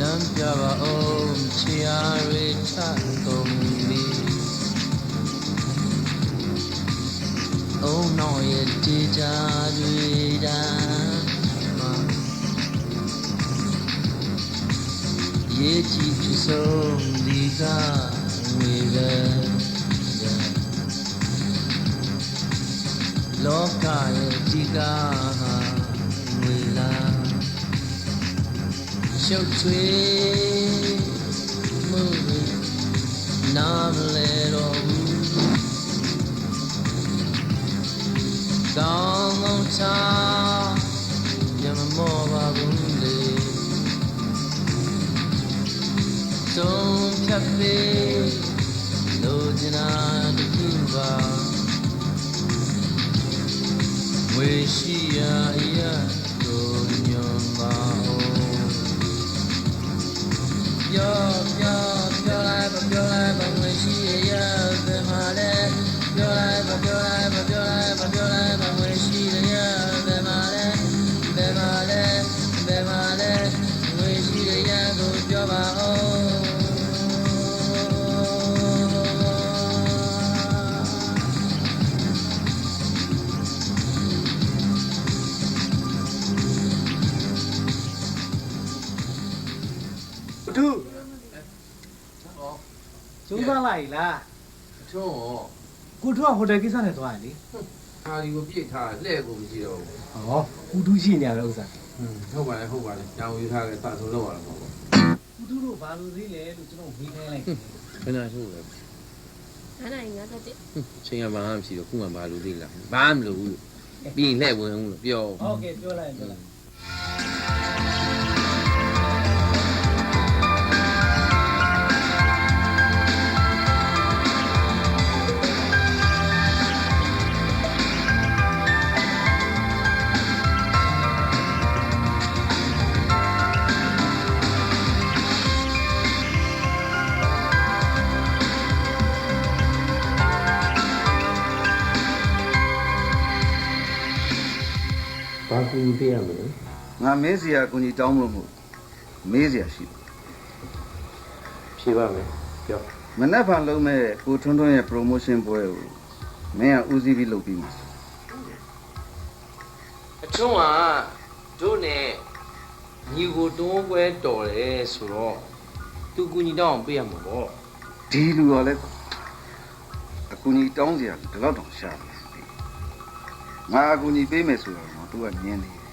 လမ်းပြပါအောင်ချီယာရီထကုန်ပြီအုံနောက်ရဲ့တေချာတွေတမ်းမှာရေကြည့်ဖြ ရှုပ်ထွေးမှုနာမလဲတော့ဘူးကောင်းကောင်းချာညမမောပါဘူးလေသုံးဖြတ်ပေးလို့ချင်တာတခုပါဝေရှိရာအရာကိုညွန်ပါအောင်ပြော ပြောပါဦးသူကျုံးစားလိုက်လားထုံးကိုထွန်းကဟိုတယ်ကိစ္စနဲ့သွားရလေဟာဒီကိုပြစ်ထားလှဲ့ကိုမရှိတော့ဘူးဟောကူတူးရှိနေရတဲ့ဥစ္စာဟုတ်ပါလေဟုတ်ပါလေတောင်ယူထားခဲ့ပတ်ဆုံးလောက်ရတော့ပေါ့ကူတူးတို့ ဘာလို့သေးလဲလို့ကျွန်တော်မေးခိုင်းလိုက်တယ်ခဏထုတ်ပဲနားနိုင်ငါတက်တဲ့ချိန်ကဘာမှမရှိတော့ခုမှဘာလို့သေးလားဘာမှမလုပ်ဘူးလို့ပြီးရင်လှည့်ဝင်ဦးလို့ပြောဟုတ်ကဲ့ပြောလိုက်ပြောလိုက် ဘာကူပေးရမလဲငါမေးစရာကိုကြီးတောင်းလို့မဟုတ်မေးစရာရှိတယ်ဖြေပါမယ်ပြောမနက်ဖြန်လုံးမဲ့ကိုထွန်းထွန်းရဲ့ promotion ပွဲကိုမင်းကဦးစီးပြီးလုပ်ပြီးမှာအထုံးကတို့နဲ့ညီကိုတွန်းပွဲတော်တယ်ဆိုတော့သူကူညီတော့အောင်ပေးရမှာပေါ့ဒီလူကလည်းအကူကြီးတောင်းစရာဒီလောက်တောင်ရှာတယ် ငါအကူကြီးပေးမယ်ဆိုတော့တော့ तू ကညင်းနေ